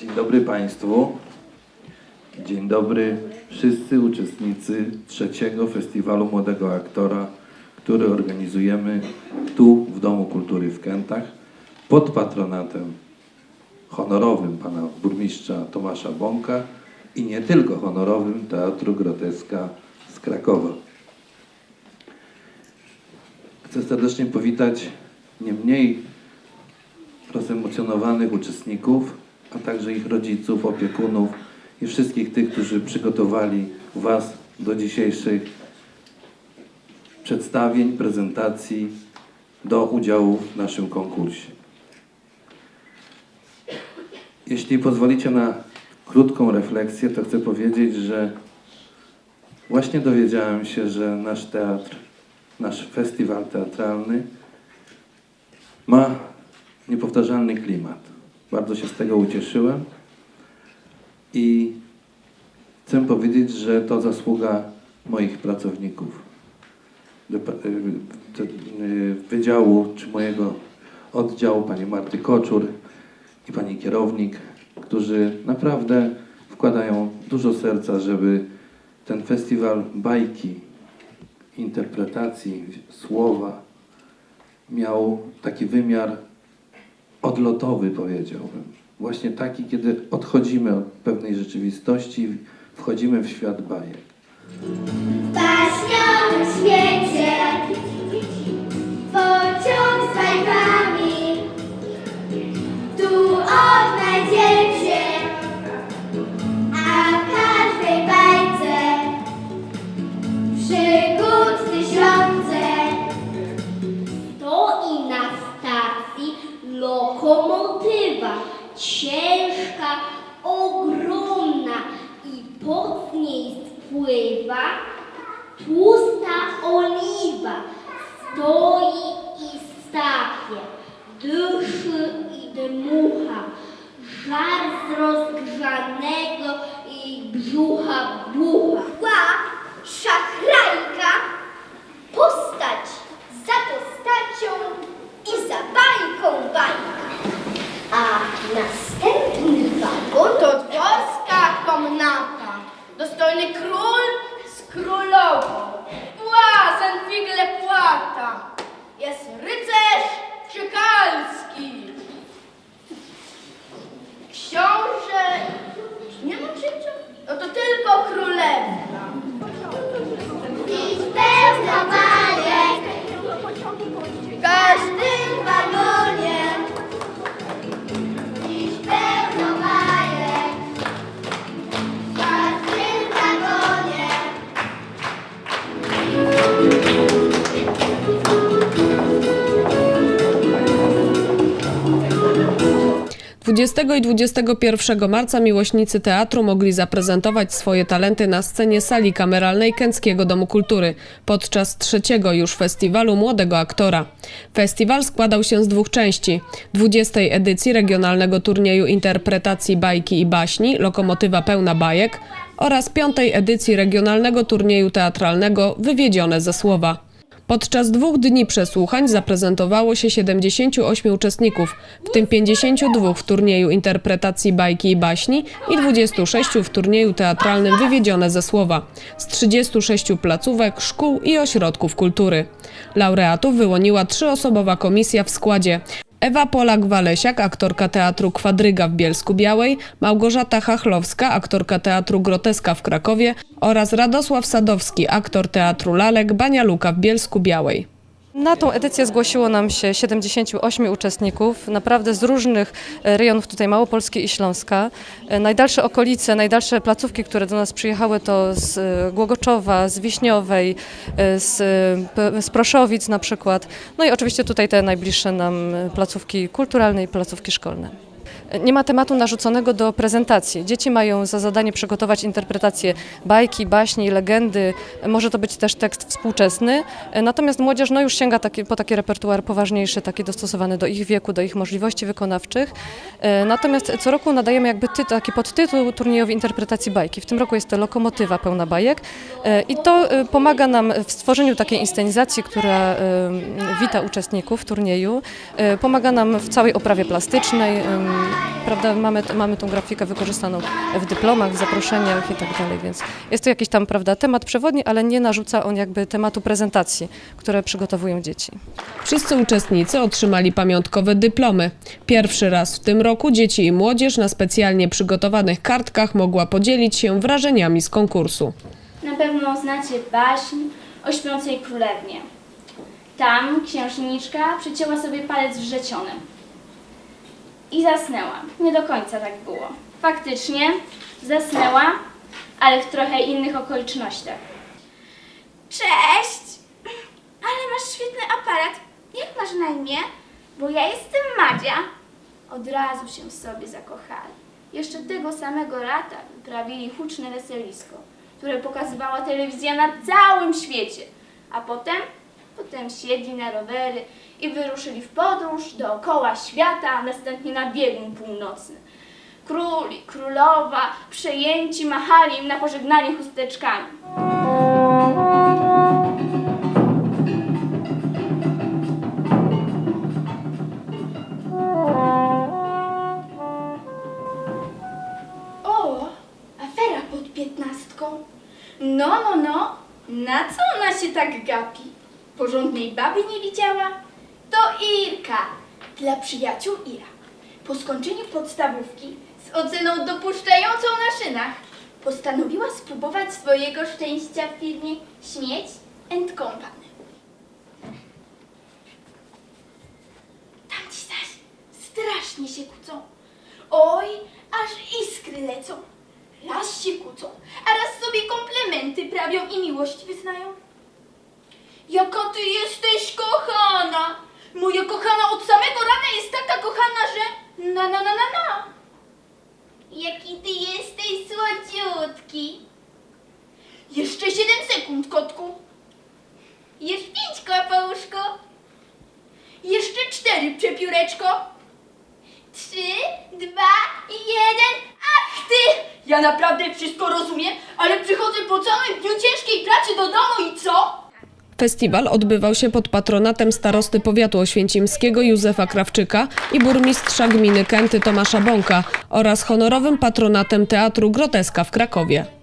Dzień dobry Państwu. Dzień dobry wszyscy uczestnicy trzeciego Festiwalu Młodego Aktora, który organizujemy tu w Domu Kultury w Kętach pod patronatem honorowym pana burmistrza Tomasza Bąka i nie tylko honorowym Teatru Groteska z Krakowa. Chcę serdecznie powitać nie mniej rozemocjonowanych uczestników, a także ich rodziców, opiekunów i wszystkich tych, którzy przygotowali Was do dzisiejszych przedstawień, prezentacji, do udziału w naszym konkursie. Jeśli pozwolicie na krótką refleksję, to chcę powiedzieć, że właśnie dowiedziałem się, że nasz teatr, nasz festiwal teatralny ma niepowtarzalny klimat. Bardzo się z tego ucieszyłem. I chcę powiedzieć, że to zasługa moich pracowników. Y, y, wydziału czy mojego oddziału, pani Marty Koczur i pani kierownik, którzy naprawdę wkładają dużo serca, żeby ten festiwal bajki, interpretacji, słowa miał taki wymiar odlotowy, powiedziałbym. Właśnie taki, kiedy odchodzimy od pewnej rzeczywistości, wchodzimy w świat bajek. Świecie Stoi i sapie, dyszy i dmucha, żar z rozgrzanego i brzucha bucha. Ła, szachrajka, 20 i 21 marca miłośnicy teatru mogli zaprezentować swoje talenty na scenie sali kameralnej Kęckiego Domu Kultury podczas trzeciego już festiwalu młodego aktora. Festiwal składał się z dwóch części: 20 edycji regionalnego turnieju interpretacji bajki i baśni Lokomotywa pełna bajek oraz piątej edycji regionalnego turnieju teatralnego Wywiedzione ze słowa. Podczas dwóch dni przesłuchań zaprezentowało się 78 uczestników, w tym 52 w turnieju interpretacji bajki i baśni i 26 w turnieju teatralnym Wywiedzione ze słowa, z 36 placówek, szkół i ośrodków kultury. Laureatów wyłoniła trzyosobowa komisja w składzie Ewa Polak-Walesiak, aktorka teatru Kwadryga w Bielsku Białej, Małgorzata Chachlowska, aktorka teatru Groteska w Krakowie oraz Radosław Sadowski, aktor teatru Lalek Banialuka w Bielsku Białej. Na tą edycję zgłosiło nam się 78 uczestników, naprawdę z różnych e, rejonów tutaj Małopolski i Śląska. E, Najdalsze okolice, najdalsze placówki, które do nas przyjechały to z e, Głogoczowa, z Wiśniowej, z, z Proszowic na przykład. No i oczywiście tutaj te najbliższe nam placówki kulturalne i placówki szkolne. Nie ma tematu narzuconego do prezentacji. Dzieci mają za zadanie przygotować interpretację bajki, baśni, legendy. Może to być też tekst współczesny. Natomiast młodzież no już sięga taki, po taki repertuar poważniejszy, taki dostosowany do ich wieku, do ich możliwości wykonawczych. Natomiast co roku nadajemy jakby ty, taki podtytuł turniejowi interpretacji bajki. W tym roku jest to Lokomotywa pełna bajek i to e, pomaga nam w stworzeniu takiej inscenizacji, która e, wita uczestników turnieju. E, Pomaga nam w całej oprawie plastycznej, prawda, mamy, mamy tą grafikę wykorzystaną w dyplomach, w zaproszeniach i tak dalej, więc jest to jakiś tam, prawda, temat przewodni, ale nie narzuca on jakby tematu prezentacji, które przygotowują dzieci. Wszyscy uczestnicy otrzymali pamiątkowe dyplomy. Pierwszy raz w tym roku dzieci i młodzież na specjalnie przygotowanych kartkach mogła podzielić się wrażeniami z konkursu. Na pewno znacie baśń o śpiącej królewnie. Tam księżniczka przycięła sobie palec wrzecionem i zasnęła. Nie do końca tak było. Faktycznie zasnęła, ale w trochę innych okolicznościach. Cześć! Ale masz świetny aparat. Jak masz na imię? Bo ja jestem Madzia. Od razu się w sobie zakochali. Jeszcze tego samego lata wyprawili huczne weselisko, które pokazywała telewizja na całym świecie. A potem, potem siedli na rowery i wyruszyli w podróż dookoła świata, a następnie na biegun północny. Król i królowa przejęci machali im na pożegnanie chusteczkami. O, afera pod piętnastką. No, no, no. Na co ona się tak gapi? Porządnej baby nie widziała? To Irka. Dla przyjaciół Ira. Po skończeniu podstawówki z oceną dopuszczającą na szynach postanowiła spróbować swojego szczęścia w firmie Śmieć and Company. Tamci zaś strasznie się kłócą. Oj, aż iskry lecą. Raz się kłócą, a raz sobie komplementy prawią i miłość wyznają. Jaka ty jesteś kochana! Moja kochana od samego rana jest taka kochana, że na na na na na. Jaki ty jesteś słodziutki. Jeszcze siedem sekund, kotku. Już pięć, kopałuszko. Jeszcze cztery, przepióreczko. Trzy, dwa, jeden, ach ty! Ja naprawdę wszystko rozumiem, ale przychodzę po całym dniu ciężkiej pracy do domu? Festiwal odbywał się pod patronatem starosty powiatu oświęcimskiego Józefa Krawczyka i burmistrza gminy Kęty Tomasza Bąka oraz honorowym patronatem Teatru Groteska w Krakowie.